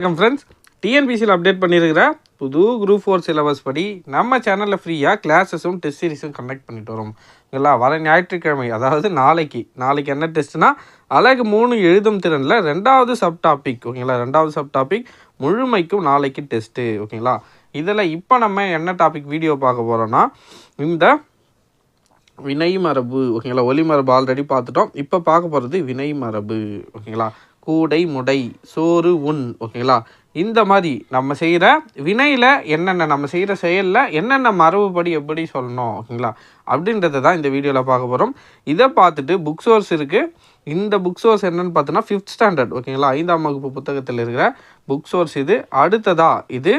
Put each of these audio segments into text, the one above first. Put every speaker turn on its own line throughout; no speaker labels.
வணக்கம் ஃப்ரெண்ட்ஸ் டிஎன்பிசியில் அப்டேட் பண்ணியிருக்கிற புது குரூப் ஃபோர் சிலபஸ் படி நம்ம சேனலில் ஃப்ரீயாக கிளாஸஸும் டெஸ்ட் சீரிஸும் கண்டக்ட் பண்ணிட்டு வரோம். ஓகேங்களா வர ஞாயிற்றுக்கிழமை அதாவது நாளைக்கு. நாளைக்கு என்ன டெஸ்ட்னா அழகு மூணு எழுதும் திறனில் ரெண்டாவது சப் டாபிக் ஓகேங்களா? ரெண்டாவது சப் டாபிக் முழுமைக்கும் நாளைக்கு டெஸ்ட்டு ஓகேங்களா? இதில் இப்போ நம்ம என்ன டாபிக் வீடியோ பார்க்க போகிறோன்னா இந்த வினை மரபு ஓகேங்களா? ஒலி மரபு ஆல்ரெடி பார்த்துட்டோம். இப்போ பார்க்க போகிறது வினை மரபு ஓகேங்களா? கூடை முடை சோறு உண் ஓகேங்களா இந்த மாதிரி நம்ம செய்கிற வினையில் என்னென்ன நம்ம செய்கிற செயலில் என்னென்ன மரபுப்படி எப்படி சொல்லணும் ஓகேங்களா அப்படின்றத தான் இந்த வீடியோவில் பார்க்க போகிறோம் இதை பார்த்துட்டு புக் சோர்ஸ் இருக்குது இந்த புக் சோர்ஸ் என்னென்னு பார்த்தோன்னா ஃபிஃப்த் ஸ்டாண்டர்ட் ஓகேங்களா ஐந்தாம் வகுப்பு புத்தகத்தில் இருக்கிற புக் சோர்ஸ் இது. அடுத்ததா இது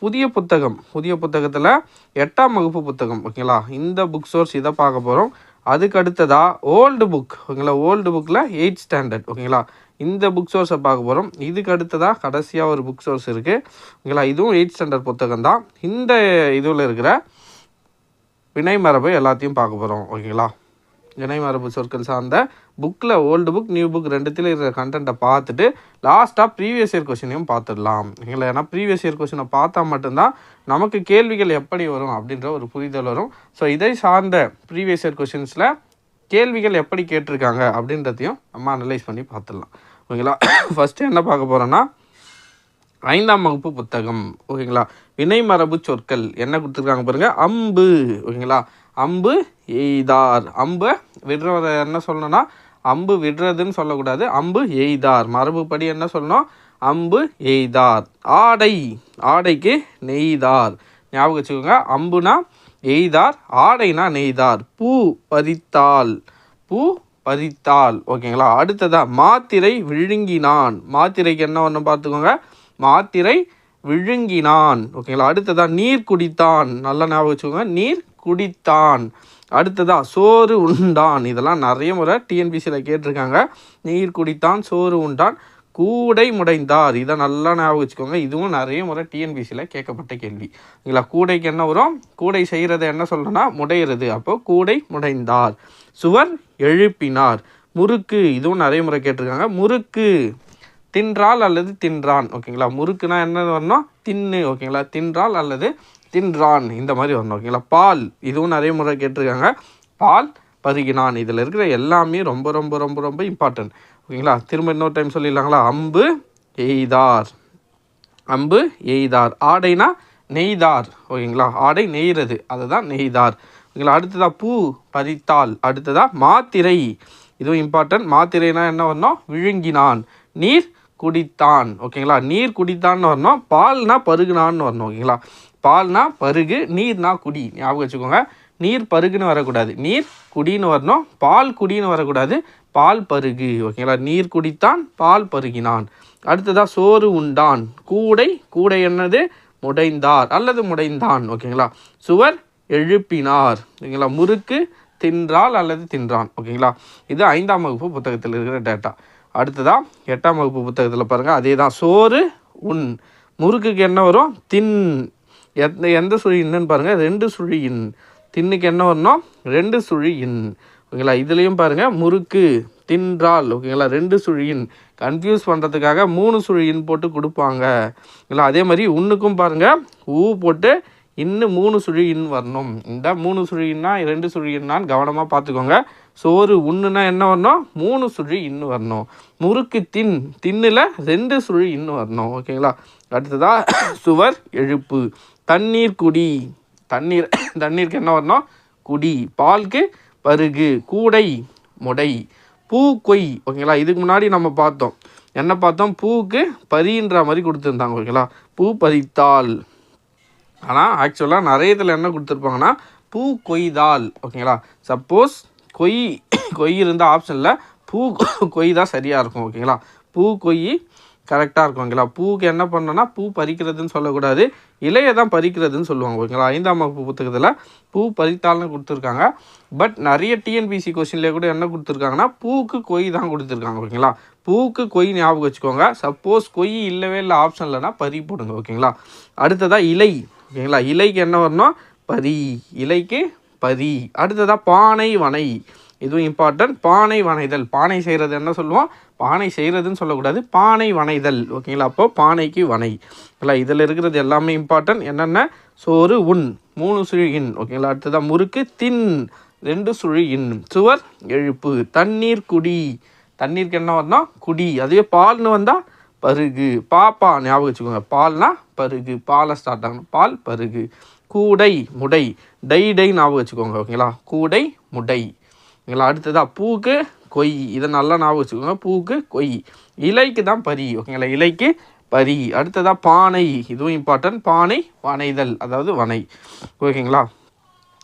புதிய புத்தகம் புதிய புத்தகத்தில் எட்டாம் வகுப்பு புத்தகம் ஓகேங்களா இந்த புக் சோர்ஸ் இதை பார்க்க போகிறோம் அதுக்கு அடுத்ததாக ஓல்டு புக் ஓகேங்களா ஓல்டு புக்கில் எயிட் ஸ்டாண்டர்ட் ஓகேங்களா இந்த புக் சோர்ஸை பார்க்க போகிறோம் இதுக்கு அடுத்ததாக கடைசியாக ஒரு புக் சோர்ஸ் இருக்குது ஓகேங்களா இதுவும் எயிட் ஸ்டாண்டர்ட் புத்தகம் தான். இந்த இதில் இருக்கிற வினை மரபு எல்லாத்தையும் பார்க்க போகிறோம் ஓகேங்களா? வினை மரபு சொற்கள் சார்ந்த புக்கில் ஓல்டு புக் நியூ புக் ரெண்டுத்தில் இருக்கிற கண்டென்ட்டை பார்த்துட்டு லாஸ்ட்டாக ப்ரீவியஸ் இயர் கொஷினையும் பார்த்துடலாம். இல்லை ஏன்னா ப்ரீவியஸ் இயர் கொஷினை பார்த்தா மட்டும்தான் நமக்கு கேள்விகள் எப்படி வரும் அப்படின்ற ஒரு புரிதல் வரும். ஸோ இதை சார்ந்த ப்ரீவியஸ் இயர் கொஷின்ஸில் கேள்விகள் எப்படி கேட்டிருக்காங்க அப்படின்றதையும் நம்ம அனலைஸ் பண்ணி பார்த்துடலாம். ஓகேங்களா? ஃபஸ்ட்டு என்ன பார்க்க போகிறோன்னா ஐந்தாம் வகுப்பு புத்தகம். ஓகேங்களா? வினை மரபு சொற்கள். என்ன கொடுத்துருக்காங்க பாருங்கள் அம்பு. ஓகேங்களா? அம்பு எய்தார். அம்பை விடுறவரை என்ன சொல்லணும்னா அம்பு விடுறதுன்னு சொல்லக்கூடாது. அம்பு எய்தார். மரபுப்படி என்ன சொல்லணும்? அம்பு எய்தார். ஆடை. ஆடைக்கு நெய்தார். ஞாபகம் வச்சுக்கோங்க. அம்புனா எய்தார் ஆடைனா நெய்தார். பூ பறித்தால் பூ பறித்தால் ஓகேங்களா? அடுத்ததா மாத்திரை விழுங்கினான். மாத்திரைக்கு என்ன ஒன்று பார்த்துக்கோங்க. மாத்திரை விழுங்கினான். ஓகேங்களா? அடுத்ததா நீர் குடித்தான். நல்லா ஞாபகம் வச்சுக்கோங்க. நீர் குடித்தான். அடுத்ததா சோறு உண்டான். இதெல்லாம் நிறைய முறை டிஎன்பிசியில் கேட்டிருக்காங்க. நீர் குடித்தான் சோறு உண்டான். கூடை முடைந்தார் இதை நல்லா ஞாபகம் வச்சுக்கோங்க. இதுவும் நிறைய முறை டிஎன்பிசியில் கேட்கப்பட்ட கேள்வி. ஓகேங்களா கூடைக்கு என்ன வரும்? கூடை செய்கிறத என்ன சொல்லணும்னா முடையிறது. அப்போ கூடை முடைந்தார். சுவர் எழுப்பினார். முறுக்கு இதுவும் நிறைய முறை கேட்டிருக்காங்க. முறுக்கு தின்றால் அல்லது தின்றான். ஓகேங்களா? முறுக்குனா என்ன வரணும்? தின்னு. ஓகேங்களா? தின்றால் அல்லது தின்றான். இந்த மாதிரி வரணும். ஓகேங்களா? பால் இதுவும் நிறைய முறை கேட்டிருக்காங்க. பால் பருகினான். இதில் இருக்கிற எல்லாமே ரொம்ப ரொம்ப ரொம்ப ரொம்ப இம்பார்ட்டன்ட் ஓகேங்களா? திரும்ப இன்னொரு டைம் சொல்லிடலாங்களா? அம்பு எய்தார். அம்பு எய்தார். ஆடைனா நெய்தார். ஓகேங்களா? ஆடை நெய்கிறது அதுதான் நெய்தார். ஓகேங்களா? அடுத்ததா பூ பறித்தால் அடுத்ததா மாத்திரை. இதுவும் இம்பார்ட்டன்ட் மாத்திரைனா என்ன வரணும்? விழுங்கினான். நீர் குடித்தான். ஓகேங்களா? நீர் குடித்தான்னு வரணும். பால்னா பருகுனான்னு வரணும். ஓகேங்களா? பால்னா பருகு நீர்னா குடி. ஞாபகம் வச்சுக்கோங்க. நீர் பருகுன்னு வரக்கூடாது. நீர் குடின்னு வரணும் பால் குடின்னு வரக்கூடாது. பால் பருகு ஓகேங்களா நீர் குடித்தான் பால் பருகினான். அடுத்ததாக சோறு உண்டான். கூடை கூடை என்னது? முடைந்தார் அல்லது முடைந்தான் ஓகேங்களா சுவர் எழுப்பினார் ஓகேங்களா முறுக்கு தின்றால் அல்லது தின்றான் ஓகேங்களா இது ஐந்தாம் வகுப்பு புத்தகத்தில் இருக்கிற டேட்டா அடுத்ததாக எட்டாம் வகுப்பு புத்தகத்தில் பாருங்கள் அதே தான் சோறு உண். முறுக்குக்கு என்ன வரும்? தின். எந்த எந்த சுழி இன்னுன்னு பாருங்கள் ரெண்டு சுழி இன். தின்னுக்கு என்ன வரணும் ரெண்டு சுழி இன் ஓகேங்களா? இதுலேயும் பாருங்கள் முறுக்கு தின்றால். ஓகேங்களா? ரெண்டு சுழியின். கன்ஃபியூஸ் பண்ணுறதுக்காக மூணு சுழியின் போட்டு கொடுப்பாங்க. இல்லை அதே மாதிரி உன்னுக்கும் பாருங்கள் ஊ போட்டு இன்னும் மூணு சுழியின் வரணும். இந்த மூணு சுழியின்னா ரெண்டு சுழியின்னான்னு கவனமாக பார்த்துக்கோங்க சோறு உண்ணுனா என்ன வரணும்? மூணு சுழி இன்னு வரணும். முறுக்கு தின் தின்னில் ரெண்டு சுழி இன்னு வரணும். ஓகேங்களா? அடுத்ததாக சுவர் எழுப்பு. தண்ணீர் குடி. தண்ணீர் தண்ணீருக்கு என்ன வரணும்? குடி. பாலுக்கு பருகு கூடை முடை. பூ கொய். ஓகேங்களா? இதுக்கு முன்னாடி நம்ம பார்த்தோம். என்ன பார்த்தோம்? பூவுக்கு பரின்ற மாதிரி கொடுத்துருந்தாங்க ஓகேங்களா? பூ பறித்தால். ஆனால் ஆக்சுவலாக நிறைய இதில் என்ன கொடுத்துருப்பாங்கன்னா பூ கொய்தால் ஓகேங்களா? சப்போஸ் கொய் கொய் இருந்த ஆப்ஷனில் பூ கொய் தான் சரியாக இருக்கும் ஓகேங்களா? பூ கொய் கரெக்டாக இருக்கும் ஓகேங்களா பூவுக்கு என்ன பண்ணோன்னா பூ பறிக்கிறதுன்னு சொல்லக்கூடாது. இலையை தான் பறிக்கிறதுன்னு சொல்லுவாங்க ஓகேங்களா ஐந்தாம் வகுப்பு புத்தகத்தில் பூ பறித்தால்னு கொடுத்துருக்காங்க. பட் நிறைய டிஎன்பிசி கொஸ்டின்லேயே கூட என்ன கொடுத்துருக்காங்கன்னா பூவுக்கு கொய் தான் கொடுத்துருக்காங்க ஓகேங்களா? பூவுக்கு கொய் ஞாபகம் வச்சுக்கோங்க. சப்போஸ் கொய் இல்லவே இல்லை ஆப்ஷன் இல்லைன்னா பறி போடுங்க ஓகேங்களா? அடுத்ததாக இலை ஓகேங்களா? இலைக்கு என்ன வரணும்? பரி இலைக்கு பரி அடுத்ததாக பானை வனை. இதுவும் இம்பார்ட்டன்ட் பானை வனைதல் பானை செய்கிறது என்ன சொல்லுவோம்? பானை செய்கிறதுன்னு சொல்லக்கூடாது. பானை வனைதல் ஓகேங்களா அப்போ பானைக்கு வனை இல்லை இதில் இருக்கிறது எல்லாமே இம்பார்ட்டன்ட் என்னென்ன? சோறு உண். மூணு சுழி இன். ஓகேங்களா அடுத்ததான் முறுக்கு தின். ரெண்டு சுழி இன். சுவர் எழுப்பு. தண்ணீர் குடி. தண்ணீருக்கு என்ன வந்தால் குடி. அதுவே பால்னு வந்தால் பருகு. பாப்பா ஞாபகம் வச்சுக்கோங்க. பால்னா பருகு. பாலை ஸ்டார்ட் ஆகணும். பால் பருகு. கூடை முடை. டை டை ஞாபகம் வச்சுக்கோங்க. ஓகேங்களா கூடை முடை. ஓகேங்களா அடுத்ததாக பூக்கு கொய். இதை நல்லா ஞாபகம் வச்சுக்கோங்க. பூக்கு கொய். இலைக்கு தான் பரி. ஓகேங்களா? இலைக்கு பரி. அடுத்ததாக பானை. இதுவும் இம்பார்ட்டன்ட் பானை வனைதல். அதாவது வனை. ஓகேங்களா?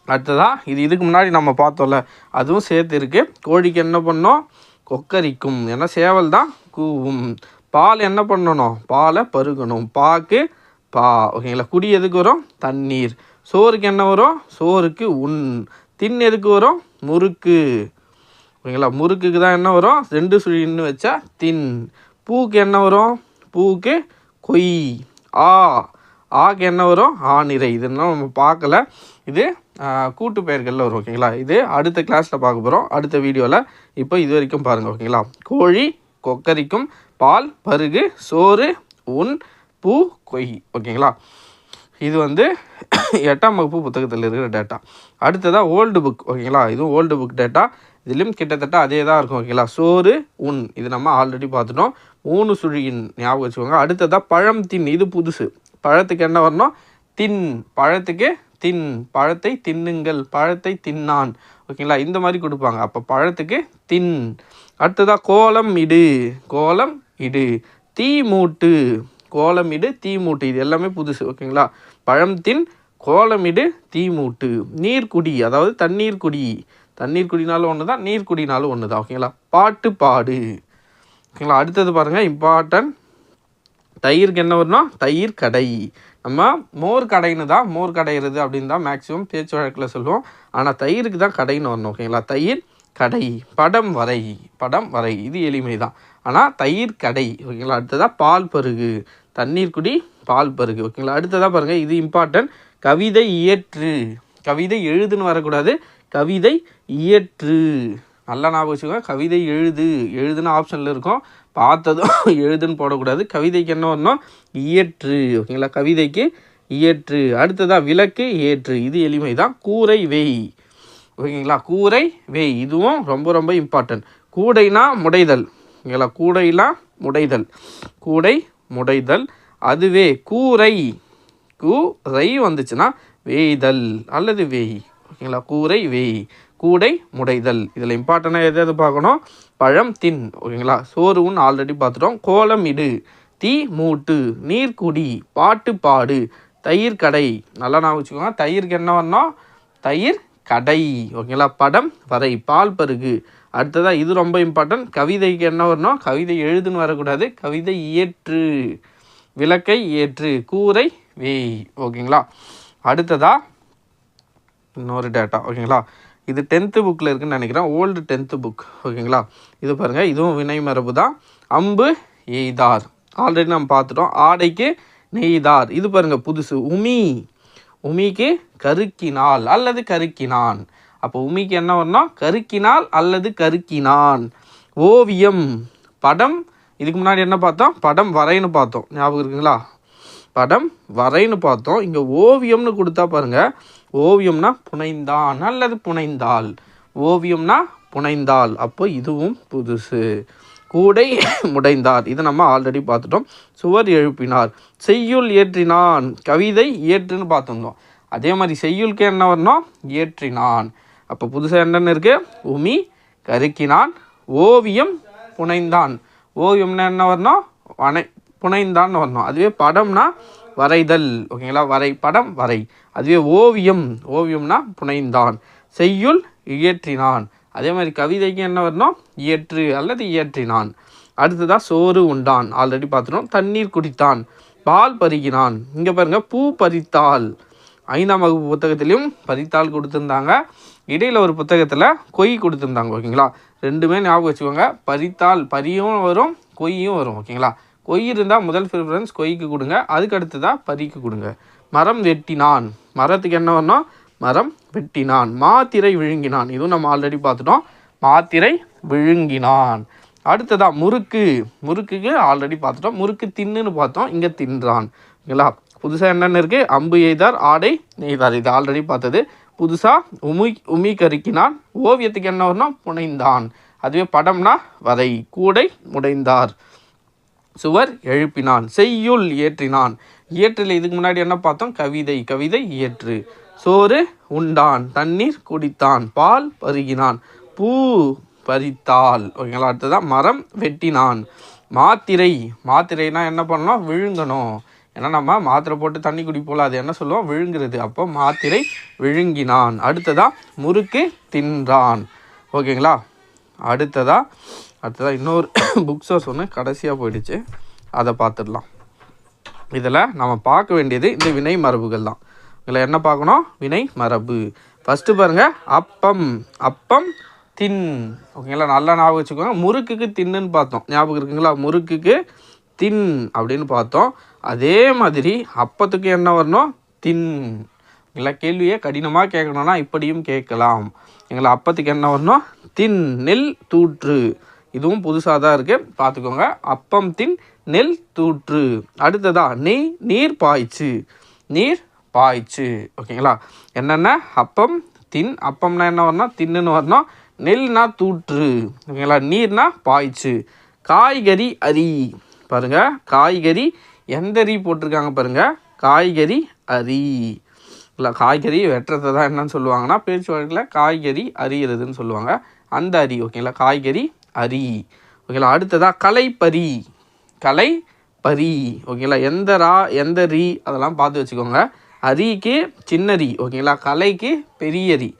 அடுத்ததாக இது இதுக்கு முன்னாடி நம்ம பார்த்தோம்ல. அதுவும் சேர்த்து இருக்குது கோழிக்கு என்ன பண்ணோம்? கொக்கரிக்கும். ஏன்னா சேவல் தான் கூவும். பால் என்ன பண்ணணும்? பாலை பருகணும். பாக்கு பா. ஓகேங்களா? குடி எதுக்கு வரும்? தண்ணீர். சோறுக்கு என்ன வரும்? சோறுக்கு உண். தின் எதுக்கு வரும்? முறுக்கு. ஓகேங்களா? முறுக்குக்கு தான் என்ன வரும்? ரெண்டு சுழின்னு வச்சா தின். பூக்கு என்ன வரும்? பூக்கு கொய். ஆ. ஆக்கு என்ன வரும்? ஆ நிறை. இதெல்லாம் நம்ம பார்க்கல. இது கூட்டு பெயர்களில் வரும். ஓகேங்களா? இது அடுத்த கிளாஸில் பார்க்க போகிறோம் அடுத்த வீடியோவில் இப்போ இது வரைக்கும் பாருங்கள் ஓகேங்களா? கோழி கொக்கரிக்கும் பால் பருகு சோறு உன் பூ கொய். ஓகேங்களா? இது வந்து எட்டாம் வகுப்பு புத்தகத்தில் இருக்கிற டேட்டா அடுத்ததாக ஓல்டு புக் ஓகேங்களா? இதுவும் ஓல்டு புக் டேட்டா இதுலேயும் கிட்டத்தட்ட அதே தான் இருக்கும் ஓகேங்களா? சோறு உன் இது நம்ம ஆல்ரெடி பார்த்துட்டோம். மூணு சுழியின் ஞாபகம் வச்சுக்கோங்க. அடுத்ததாக பழம் தின். இது புதுசு. பழத்துக்கு என்ன வரணும்? தின். பழத்துக்கு தின். பழத்தை தின்னுங்கள். பழத்தை தின்னான். ஓகேங்களா? இந்த மாதிரி கொடுப்பாங்க. அப்போ பழத்துக்கு தின். அடுத்ததாக கோலம் இடு. கோலம் இடு. தீ மூட்டு. கோலமிடு தீ மூட்டு இது எல்லாமே புதுசு ஓகேங்களா? பழம் தின் கோலமிடு தீ மூட்டு அதாவது தண்ணீர் குடி தண்ணீர் குடினாலும் ஒன்று தான் நீர் குடினாலும் ஒன்று தான் ஓகேங்களா? பாட்டு பாடு. ஓகேங்களா? அடுத்தது பாருங்கள் இம்பார்ட்டன்ட் தயிருக்கு என்ன வரணும் தயிர் கடை. நம்ம மோர் கடைன்னு தான் மோர் கடைகிறது அப்படின்னு தான் மேக்ஸிமம் பேச்சு வழக்கில் சொல்லுவோம். ஆனால் தயிருக்கு தான் கடைன்னு வரணும் ஓகேங்களா? தயிர் கடை படம் வரை. படம் வரை இது எளிமை தான் ஆனால் தயிர் கடை ஓகேங்களா? அடுத்ததாக பால் பருகு. தண்ணீர் குடி பால் பருகு. ஓகேங்களா? அடுத்ததாக பாருங்கள் இது இம்பார்ட்டன்ட் கவிதை இயற்று. கவிதை எழுதுன்னு வரக்கூடாது. கவிதை இயற்று. நல்லா ஞாபகம் வச்சுக்கோங்க. கவிதை எழுது. எழுதுன்னு ஆப்ஷனில் இருக்கும். பார்த்ததும் எழுதுன்னு போடக்கூடாது. கவிதைக்கு என்ன வரணும்? இயற்று. ஓகேங்களா? கவிதைக்கு இயற்று. அடுத்ததாக விளக்கு ஏற்று. இது எளிமை தான் கூரை வெய். ஓகேங்களா? கூரை வெய். இதுவும் ரொம்ப ரொம்ப இம்பார்ட்டன்ட் கூடைனா முடைதல். ஓகேங்களா? கூடைனா முடைதல். கூடை முடைதல். அதுவே கூரை. கூரை வந்துச்சுன்னா வேய்தல் அல்லது வேய். ஓகேங்களா? கூரை வேய். கூடை முடைதல். இதில் இம்பார்ட்டண்டாக எது எது பார்க்கணும்? பழம் தின். ஓகேங்களா? சோறு உன் ஆல்ரெடி பார்த்துட்டோம். கோலம் இடு. தீ மூட்டு. நீர்க்குடி. பாட்டு பாடு. தயிர் கடை. நல்லா நான் வச்சுக்கோங்க. தயிருக்கு என்ன வரணும்? தயிர் கடை. ஓகேங்களா? படம் வரை. பால் பருகு. அடுத்ததாக இது ரொம்ப இம்பார்ட்டன்ட் கவிதைக்கு என்ன வரணும்? கவிதை எழுதுன்னு வரக்கூடாது. கவிதை இயற்று. விளக்கை ஏற்று கூரை வேய். ஓகேங்களா? அடுத்ததாக இன்னொரு டேட்டா ஓகேங்களா? இது டென்த்து புக்கில் இருக்குதுன்னு நினைக்கிறேன். ஓல்டு டென்த்து புக் ஓகேங்களா? இது பாருங்கள் இதுவும் வினை மரபு தான். அம்பு எய்தார். ஆல்ரெடி நம்ம பார்த்துட்டோம். ஆடைக்கு நெய்தார். இது பாருங்கள் புதுசு. உமி. உமிக்கு கருக்கினால் அல்லது கருக்கினான். அப்போ உமிக்கு என்ன வரணும்? கருக்கினால் அல்லது கருக்கினான். ஓவியம். படம். இதுக்கு முன்னாடி என்ன பார்த்தோம்? படம் வரைன்னு பார்த்தோம். ஞாபகம் இருக்குங்களா? படம் வரைன்னு பார்த்தோம். இங்கே ஓவியம்னு கொடுத்தா பாருங்கள் ஓவியம்னா புனைந்தான் அல்லது புனைந்தாள். ஓவியம்னா புனைந்தாள். அப்போ இதுவும் புதுசு. கூடை முடைந்தார். இதை நம்ம ஆல்ரெடி பார்த்துட்டோம். சுவர் எழுப்பினார். செய்யுள் இயற்றினான் கவிதை இயற்றுன்னு பார்த்துருந்தோம். அதே மாதிரி செய்யுளுக்கு என்ன வரணும்? இயற்றினான் அப்போ புதுசாக என்னென்ன இருக்குது உமி கருக்கினான் ஓவியம் புனைந்தான். ஓவியம்னா என்ன வரணும்? வனை புனைந்தான் வரணும். அதுவே படம்னா வரைதல். ஓகேங்களா? வரை படம் வரை. அதுவே ஓவியம். ஓவியம்னா புனைந்தான். செய்யுள் இயற்றினான். அதே மாதிரி கவிதைக்கு என்ன வரணும்? இயற்று அல்லது இயற்றினான். அடுத்ததாக சோறு உண்டான். ஆல்ரெடி பார்த்துட்டோம். தண்ணீர் குடித்தான். பால் பருகினான். இங்கே பாருங்கள் பூ பறித்தாள். ஐந்தாம் வகுப்பு புத்தகத்திலையும் பறித்தாள் கொடுத்துருந்தாங்க. இடையில் ஒரு புத்தகத்தில் கொய் கொடுத்துருந்தாங்க ஓகேங்களா? ரெண்டுமே ஞாபகம் வச்சுக்கோங்க. பறித்தால் பரியும் வரும் கொய்யும் வரும் ஓகேங்களா? கொய் இருந்தால் முதல் ப்ரிஃபரன்ஸ் கொய்க்கு கொடுங்க அதுக்கு அடுத்ததாக பறிக்கு கொடுங்க. மரம் வெட்டினான். மரத்துக்கு என்ன வரணும்? மரம் வெட்டினான். மாத்திரை விழுங்கினான். இதுவும் நம்ம ஆல்ரெடி பார்த்துட்டோம். மாத்திரை விழுங்கினான். அடுத்ததாக முறுக்கு. முறுக்குக்கு ஆல்ரெடி பார்த்துட்டோம். முறுக்கு தின்னுன்னு பார்த்தோம். இங்கே தின்றான். ஓகேங்களா? புதுசாக என்னென்ன இருக்குது அம்பு எய்தார் ஆடை நெய்தார். இது ஆல்ரெடி பார்த்தது. புதுசாக உமி உமி கருக்கினான் ஓவியத்துக்கு என்ன வரணும்? புனைந்தான் அதுவே படம்னா வரை கூடை முடைந்தார். சுவர் எழுப்பினான். செய்யுள் இயற்றினான். இயற்றில் இதுக்கு முன்னாடி என்ன பார்த்தோம்? கவிதை கவிதை இயற்று. சோறு உண்டான். தண்ணீர் குடித்தான். பால் பருகினான். பூ பறித்தாள். ஓகேங்களா? அடுத்ததான் மரம் வெட்டினான். மாத்திரை. மாத்திரைனா என்ன பண்ணணும்? விழுங்கணும். ஏன்னா நம்ம மாத்திரை போட்டு தண்ணி குடிப்போல அது என்ன சொல்லுவோம்? விழுங்குறது. அப்போ மாத்திரை விழுங்கினான். அடுத்ததாக முறுக்கு தின்றான். ஓகேங்களா? அடுத்ததாக அடுத்ததாக இன்னொரு புக் சோர்ஸ் ஒன்று கடைசியாக போயிடுச்சு. அதை பார்த்துடலாம். இதில் நம்ம பார்க்க வேண்டியது இந்த வினை மரபுகள் தான். இதில் என்ன பார்க்கணும்? வினை மரபு. ஃபஸ்ட்டு பாருங்கள் அப்பம். அப்பம் தின். ஓகேங்களா? நல்லா ஞாபகம் வச்சுக்கோங்க. முறுக்குக்கு தின்னுன்னு பார்த்தோம். ஞாபகம் இருக்குங்களா? முறுக்குக்கு தின் அப்படின்னு பார்த்தோம். அதே மாதிரி அப்பத்துக்கு என்ன வரணும்? தின். இல்லை கேள்வியை கடினமாக கேட்கணும்னா இப்படியும் கேட்கலாம். எங்களை அப்பத்துக்கு என்ன வரணும்? தின் நெல் தூற்று. இதுவும் புதுசாக தான் இருக்குது பார்த்துக்கோங்க. அப்பம் தின் நெல் தூற்று. அடுத்ததா நெய் நீர் பாய்ச்சு. நீர் பாய்ச்சு. ஓகேங்களா? என்னென்ன? அப்பம் தின். அப்பம்னா என்ன வரணும்? தின்னுன்னு வரணும். நெல்னா தூற்று. ஓகேங்களா? நீர்னா பாய்ச்சு. காய்கறி அரி. பாருங்க. காய்கறி எந்த ரீ போட்டிருக்காங்க பாருங்கள் காய்கறி அரி. இல்லை காய்கறி வெட்டுறதை தான் என்னன்னு சொல்லுவாங்கன்னா பேச்சு வழக்கில் காய்கறி அரிகிறதுன்னு சொல்லுவாங்க. அந்த அரி ஓகேங்களா காய்கறி அரி. ஓகேங்களா அடுத்ததாக கலைப்பரி கலை பரி ஓகேங்களா எந்த ரா எந்த ரீ அதெல்லாம் பார்த்து வச்சுக்கோங்க. அரிக்கு சின்னரி ஓகேங்களா கலைக்கு பெரியரி.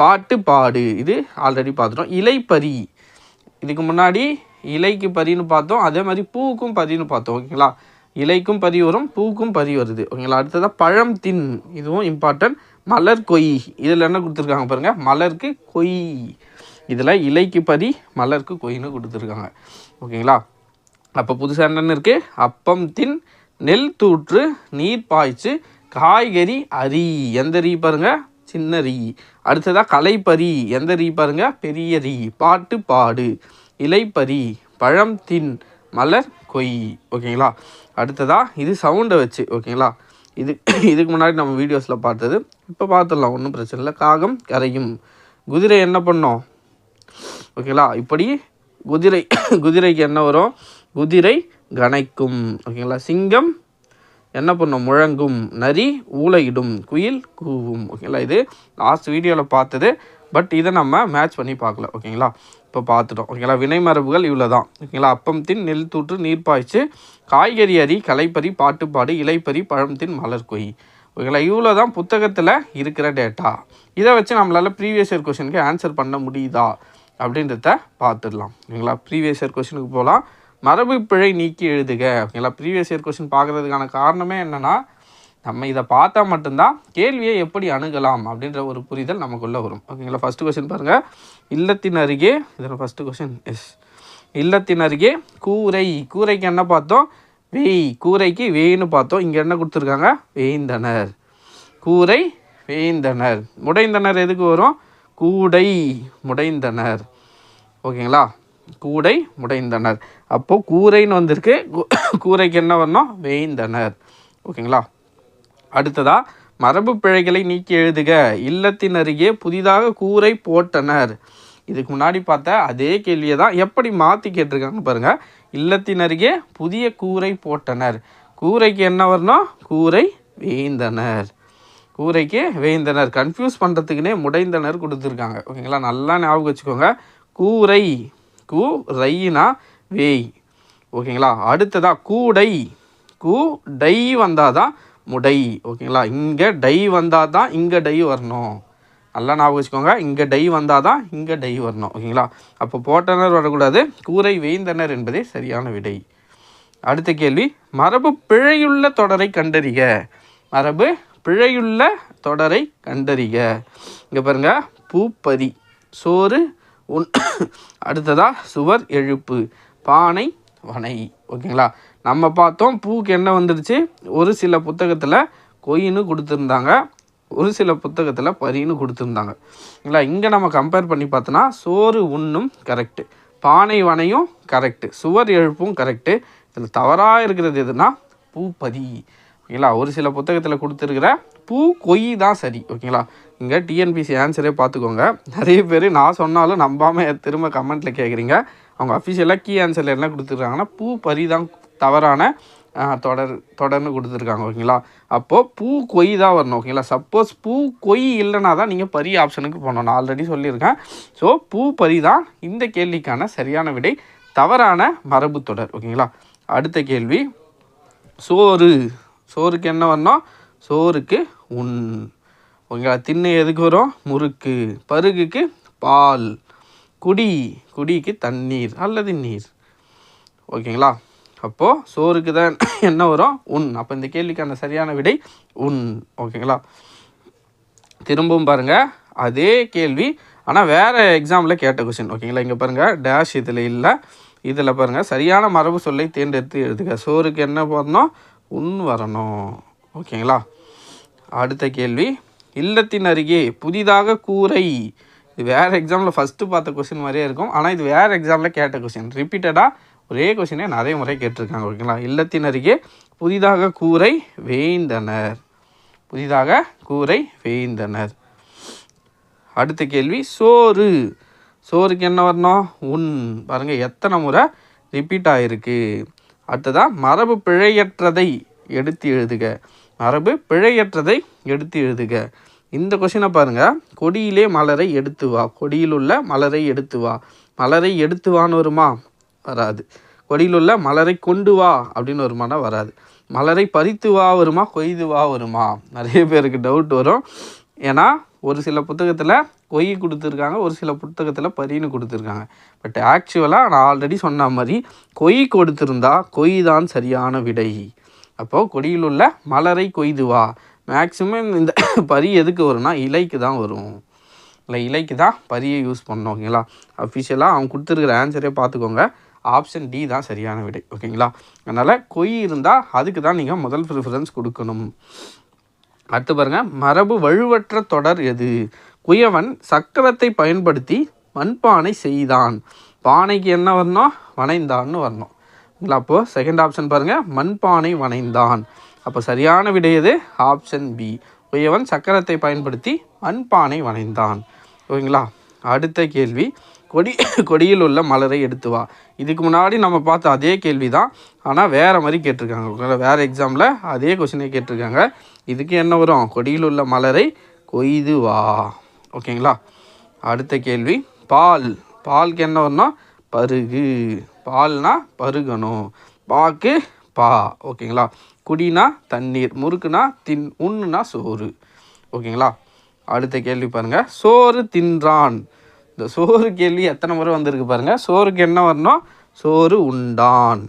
பாட்டு பாடு. இது ஆல்ரெடி பார்த்துட்டோம். இலைப்பரி இதுக்கு முன்னாடி இலைக்கு பரின்னு பார்த்தோம். அதே மாதிரி பூவுக்கும் பரின்னு பார்த்தோம். ஓகேங்களா இலைக்கும் பதி வரும் பூக்கும் பதி வருது ஓகேங்களா? அடுத்ததாக பழம் தின். இதுவும் இம்பார்ட்டன்ட் மலர் கொய். இதில் என்ன கொடுத்துருக்காங்க பாருங்கள் மலருக்கு கொய். இதில் இலைக்கு பரி மலருக்கு கொய்னு கொடுத்துருக்காங்க. ஓகேங்களா? அப்போ புதுசாக என்னென்னு இருக்குது அப்பம் தின் நெல் தூற்று நீர் பாய்ச்சு காய்கறி அரி. எந்த ரீ பாருங்க? சின்ன ரீ. அடுத்ததாக கலைப்பரி. எந்த ரீ பாருங்க? பெரிய ரீ. பாட்டு பாடு. இலைப்பரி. பழம் தின். மலர் கொய். ஓகேங்களா? அடுத்ததாக இது சவுண்டை வச்சு ஓகேங்களா இது இதுக்கு முன்னாடி நம்ம வீடியோஸில் பார்த்தது. இப்போ பார்த்துடலாம் ஒன்றும் பிரச்சனை இல்லை. காகம் கரையும். குதிரை என்ன பண்ணோம்? ஓகேங்களா இப்படி குதிரை குதிரைக்கு என்ன வரும்? குதிரை கனைக்கும் ஓகேங்களா சிங்கம் என்ன பண்ணும்? முழங்கும். நரி ஊளையிடும். குயில் கூவும். ஓகேங்களா இது லாஸ்ட் வீடியோவில் பார்த்தது. பட் இதை நம்ம மேட்ச் பண்ணி பார்க்கல. ஓகேங்களா இப்போ பார்த்துட்டோம். ஓகேங்களா? வினை மரபுகள் இவ்வளோ தான் ஓகேங்களா? அப்பம் தின் நெல் தூற்று நீர் பாய்ச்சி காய்கறி அரி கலைப்பறி பாட்டுப்பாடு இலைப்பறி பழம் தின் மலர் கொய். ஓகேங்களா? இவ்வளோ தான் புத்தகத்தில் இருக்கிற டேட்டா இதை வச்சு நம்மளால் ப்ரீவியஸ் இயர் கொஷனுக்கு ஆன்சர் பண்ண முடியுதா? அப்படின்றத பார்த்துடலாம். ஓகேங்களா? ப்ரீவியஸ் இயர் கொஷனுக்கு போகலாம் மரபு பிழை நீக்கி எழுதுக. ஓகேங்களா? ப்ரீவியஸ் இயர் கொஷின் பார்க்குறதுக்கான காரணமே என்னென்னா நம்ம இதை பார்த்தா மட்டும்தான் கேள்வியை எப்படி அணுகலாம் அப்படின்ற ஒரு புரிதல் நமக்குள்ளே வரும். ஓகேங்களா ஃபஸ்ட்டு கொஷின் பாருங்கள் இல்லத்தின் அருகே இதில் ஃபஸ்ட்டு கொஷின் எஸ் இல்லத்தின் அருகே கூரை கூரைக்கு என்ன பார்த்தோம்? வேய். கூரைக்கு வேயின்னு பார்த்தோம். இங்கே என்ன கொடுத்துருக்காங்க? வேய்ந்தனர். கூரை வேய்ந்தனர். முடைந்தனர் எதுக்கு வரும்? கூடை முடைந்தனர். ஓகேங்களா கூடை முடைந்தனர். அப்போது கூரைன்னு வந்திருக்கு. கூரைக்கு என்ன வரணும்? வேய்ந்தனர். ஓகேங்களா அடுத்ததா மரபு பிழைகளை நீக்கி எழுதுக. இல்லத்தின் அருகே புதிதாக கூரை போட்டனர். இதுக்கு முன்னாடி பார்த்த அதே கேள்வியை தான் எப்படி மாற்றி கேட்டிருக்காங்க பாருங்கள் இல்லத்தின் அருகே புதிய கூரை போட்டனர். கூரைக்கு என்ன வரணும்? கூரை வேய்ந்தனர் கூரைக்கு வேய்ந்தனர் கன்ஃபியூஸ் பண்ணுறதுக்குனே முடைந்தனர் கொடுத்துருக்காங்க. ஓகேங்களா? நல்லா ஞாபகம் வச்சுக்கோங்க. கூரை கூ ரைனா வேய். ஓகேங்களா? அடுத்ததா கூடை. கூ டை வந்தால் தான் முடை ஓகேங்களா? இங்கே டை வந்தால் தான் இங்கே டை வரணும். நல்லா ஞாபகம் வச்சுக்கோங்க. இங்கே டை வந்தால் தான் இங்கே டை வரணும் ஓகேங்களா? அப்போ போட்டனர் வரக்கூடாது. கூரை வேய்ந்தனர் என்பதே சரியான விடை. அடுத்த கேள்வி. மரபு பிழையுள்ள தொடரை கண்டறிக. மரபு பிழையுள்ள தொடரை கண்டறிக. இங்கே பாருங்க. பூப்பதி சோறு உன் அடுத்ததா சுவர் எழுப்பு பானை வனை ஓகேங்களா? நம்ம பார்த்தோம் பூக்கு என்ன வந்துடுச்சு? ஒரு சில புத்தகத்தில் கொயின்னு கொடுத்துருந்தாங்க. ஒரு சில புத்தகத்தில் பரின்னு கொடுத்துருந்தாங்க. இல்லை இங்கே நம்ம கம்பேர் பண்ணி பார்த்தோன்னா சோறு உண்ணும் கரெக்டு பானை வனையும் கரெக்டு சுவர் எழுப்பும் கரெக்டு இதில் தவறாக இருக்கிறது எதுனா பூப்பதி ஓகேங்களா? ஒரு சில புத்தகத்தில் கொடுத்துருக்கிற பூ கொய் தான் சரி. ஓகேங்களா? இங்கே டிஎன்பிசி ஆன்சரே பார்த்துக்கோங்க. நிறைய பேர் நான் சொன்னாலும் நம்பாமல் திரும்ப கமெண்ட்டில் கேட்குறீங்க அவங்க அஃபிஷியலாக கீ ஆன்சரில் என்ன கொடுத்துருக்காங்கன்னா பூ பரி தான் தவறான தொடர் தொடர்னு கொடுத்துருக்காங்க ஓகேங்களா? அப்போது பூ கொய் தான் வரணும் ஓகேங்களா? சப்போஸ் பூ கொய் இல்லைனா தான் நீங்கள் பரி ஆப்ஷனுக்கு போகணும். நான் ஆல்ரெடி சொல்லியிருக்கேன். ஸோ பூ பரி தான் இந்த கேள்விக்கான சரியான விடை. தவறான மரபு தொடர் ஓகேங்களா? அடுத்த கேள்வி. சோறு. சோறுக்கு என்ன வரணும்? சோறுக்கு உண். ஓகேங்களா? திண்ணை எதுக்கு வரும்? முறுக்கு. பருகுக்கு பால். குடி. குடிக்கு தண்ணீர் அல்லது நீர். ஓகேங்களா? அப்போது சோறுக்கு தான் என்ன வரும்? உன். அப்போ இந்த கேள்விக்கான சரியான விடை உன். ஓகேங்களா? திரும்பவும் பாருங்கள் அதே கேள்வி. ஆனால் வேறு எக்ஸாமில் கேட்ட கொஷின் ஓகேங்களா? இங்கே பாருங்கள் டேஷ் இதில் இல்லை. இதில் பாருங்கள் சரியான மரபு சொல்லை தேர்ந்தெடுத்து எழுதுக. சோறுக்கு என்ன பண்ணணும் உன் வரணும். ஓகேங்களா? அடுத்த கேள்வி. இல்லத்தின் அருகே புதிதாக கூரை. இது வேறு எக்ஸாமில் ஃபஸ்ட்டு பார்த்த கொஷின் மாதிரியே இருக்கும். ஆனால் இது வேறு எக்ஸாமில் கேட்ட கொஷின் ரிப்பீட்டடாக ஒரே கொஷினே நிறைய முறை கேட்டிருக்காங்க ஓகேங்களா இல்லத்தினருகே புதிதாக கூரை வேய்ந்தனர். புதிதாக கூரை வேய்ந்தனர். அடுத்த கேள்வி சோறு. சோறுக்கு என்ன வரணும்? உன் பாருங்கள் எத்தனை முறை ரிப்பீட் ஆகிருக்கு அடுத்ததாக மரபு பிழையற்றதை எடுத்து எழுதுக. மரபு பிழையற்றதை எடுத்து எழுதுக. இந்த கொஷினை பாருங்கள் கொடியிலே மலரை எடுத்து வா. கொடியில் உள்ள மலரை எடுத்து வா. மலரை எடுத்து வான்னு வருமா? வராது. கொடியில் உள்ள மலரை கொண்டு வா அப்படின்னு வருமானா வராது. மலரை பறித்து வா வருமா கொய்து வா வருமா? நிறைய பேருக்கு டவுட் வரும். ஏன்னா ஒரு சில புத்தகத்தில் கொய் கொடுத்துருக்காங்க ஒரு சில புத்தகத்தில் பரின்னு கொடுத்துருக்காங்க. பட் ஆக்சுவலாக நான் ஆல்ரெடி சொன்ன மாதிரி கொய் கொடுத்துருந்தா கொய் தான் சரியான விடை. அப்போது கொடியில் உள்ள மலரை கொய்து வா. மேக்ஸிமம் இந்த பரி எதுக்கு வரும்னா இலைக்கு தான் வரும். இல்லை இலைக்கு தான் பரியை யூஸ் பண்ணோம் ஓகேங்களா அஃபிஷியலாக அவங்க கொடுத்துருக்குற ஆன்சரே பார்த்துக்கோங்க. ஆப்ஷன் டி தான் சரியான விடை ஓகேங்களா அதனால் கொய் இருந்தால் அதுக்கு தான் நீங்கள் முதல் ப்ரிஃபரன்ஸ் கொடுக்கணும். அடுத்து பாருங்கள் மரபு வலுவற்ற தொடர் எது? குயவன் சக்கரத்தை பயன்படுத்தி மண்பானை செய்தான். பானைக்கு என்ன வரணும்? வனைந்தான்னு வரணும். ஓகேங்களா அப்போது செகண்ட் ஆப்ஷன் பாருங்கள் மண்பானை வனைந்தான் அப்போ சரியான விடை எது? ஆப்ஷன் பி குயவன் சக்கரத்தை பயன்படுத்தி மண்பானை வனைந்தான் ஓகேங்களா அடுத்த கேள்வி கொடி கொடியில் உள்ள மலரை எடுத்து வா. இதுக்கு முன்னாடி நம்ம பார்த்த அதே கேள்வி தான் ஆனால் வேறு மாதிரி கேட்டிருக்காங்க. வேறு எக்ஸாமில் அதே கொஷினை கேட்டிருக்காங்க. இதுக்கு என்ன வரும்? கொடியில் உள்ள மலரை கொய்து வா. ஓகேங்களா? அடுத்த கேள்வி. பால். பாலுக்கு என்ன வரணும் பருகு. பால்னா பருகணும். பாக்கு பா. ஓகேங்களா? குடினா தண்ணீர். முறுக்குனா தின் உண்ணுனா சோறு. ஓகேங்களா? அடுத்த கேள்வி பாருங்கள் சோறு தின்றான். இந்த சோறு கேள்வி எத்தனை முறை வந்திருக்கு பாருங்கள் சோறுக்கு என்ன வரணும்? சோறு உண்டான்.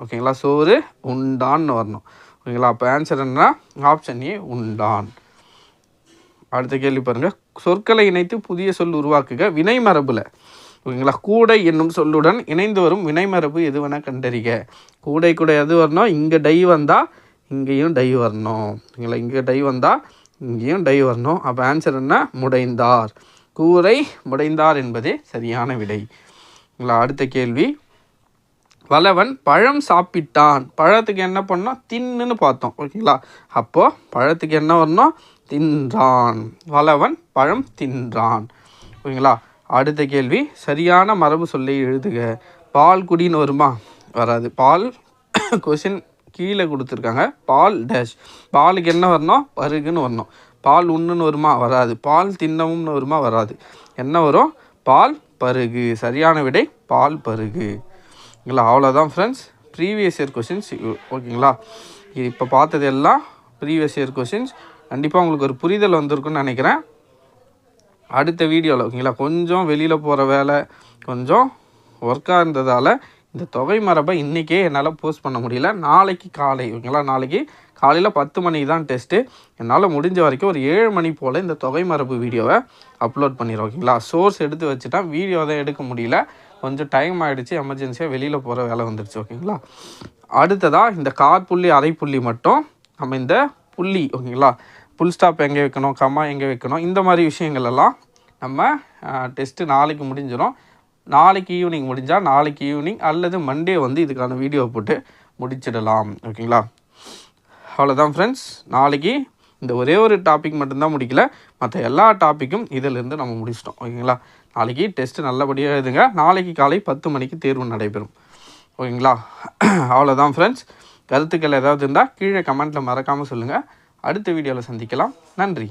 ஓகேங்களா? சோறு உண்டான்னு வரணும். ஓகேங்களா? அப்போ ஆன்சர் என்ன ஆப்ஷன் ஏ உண்டான். அடுத்த கேள்வி பாருங்கள் சொற்களை இணைத்து புதிய சொல் உருவாக்குக. வினை மரபில். ஓகேங்களா? கூடை என்னும் சொல்லுடன் இணைந்து வரும் வினைமரபு எதுவென கண்டறிக. கூடை கூட எது வரணும்? இங்கே டை வந்தால் இங்கேயும் டை வரணும். ஓகேங்களா? இங்கே டை வந்தால் இங்கேயும் டை வரணும். அப்போ ஆன்சர் என்ன? முடைந்தார். கூரை முடைந்தார் என்பதே சரியான விடை. அடுத்த கேள்வி. வளவன் பழம் சாப்பிட்டான். பழத்துக்கு என்ன பண்ணோம் தின்னுன்னு பார்த்தோம். ஓகேங்களா அப்போது பழத்துக்கு என்ன வரணும்? தின்றான். வளவன் பழம் தின்றான். ஓகேங்களா அடுத்த கேள்வி. சரியான மரபு சொல்லி எழுதுக. பால் குடின்னு வருமா? வராது. பால் கொஷின் கீழே கொடுத்துருக்காங்க. பால் டேஷ் பாலுக்கு என்ன வரணும்? பருகுன்னு வரணும். பால் உண்ணுன்னு வருமா? வராது. பால் தின்னவும்னு வருமா? வராது. என்ன வரும்? பால் பருகு. சரியான விடை பால் பருகு. அவ்வளோதான் ஃப்ரெண்ட்ஸ் ப்ரீவியஸ் இயர் கொஷின்ஸ் ஓகேங்களா? இப்போ பார்த்தது எல்லாம் ப்ரீவியஸ் இயர் கொஷின்ஸ் கண்டிப்பாக உங்களுக்கு ஒரு புரிதல் வந்திருக்குன்னு நினைக்கிறேன். அடுத்த வீடியோவில் ஓகேங்களா? கொஞ்சம் வெளியில் போகிற வேலை கொஞ்சம் ஒர்க்காக இருந்ததால் இந்த தொகை மரபை இன்றைக்கே என்னால் போஸ்ட் பண்ண முடியல. நாளைக்கு காலை ஓகேங்களா? நாளைக்கு காலையில் பத்து மணிக்கு தான் டெஸ்ட்டு என்னால் முடிஞ்ச வரைக்கும் ஒரு ஏழு மணி போல் இந்த தொகை மரபு வீடியோவை அப்லோட் பண்ணிடுறோம் ஓகேங்களா சோர்ஸ் எடுத்து வச்சுட்டா வீடியோ தான் எடுக்க முடியல. கொஞ்சம் டைம் ஆகிடுச்சு எமர்ஜென்சியாக வெளியில் போகிற வேலை வந்துடுச்சு ஓகேங்களா அடுத்ததாக இந்த கார் புள்ளி அரை புள்ளி மட்டும் நம்ம இந்த புள்ளி ஓகேங்களா புல் ஸ்டாப் எங்கே வைக்கணும் கம்மா எங்கே வைக்கணும் இந்த மாதிரி விஷயங்கள் எல்லாம் நம்ம டெஸ்ட்டு நாளைக்கு முடிஞ்சிடும் நாளைக்கு ஈவினிங் முடிஞ்சால் நாளைக்கு ஈவினிங் அல்லது மண்டே வந்து இதுக்கான வீடியோ போட்டு முடிச்சிடலாம் ஓகேங்களா அவ்வளோதான் ஃப்ரெண்ட்ஸ் நாளைக்கு இந்த ஒரே ஒரு டாபிக் மட்டும்தான் முடிக்கல. மற்ற எல்லா டாப்பிக்கும் இதிலிருந்து நம்ம முடிச்சிட்டோம். ஓகேங்களா? நாளைக்கு டெஸ்ட்டு நல்லபடியாக எழுதுங்க. நாளைக்கு காலை பத்து மணிக்கு தேர்வு நடைபெறும். ஓகேங்களா? அவ்வளோதான் ஃப்ரெண்ட்ஸ் கருத்துக்கள் ஏதாவது இருந்தால் கீழே கமெண்ட்டில் மறக்காமல் சொல்லுங்கள் அடுத்த வீடியோவில் சந்திக்கலாம். நன்றி.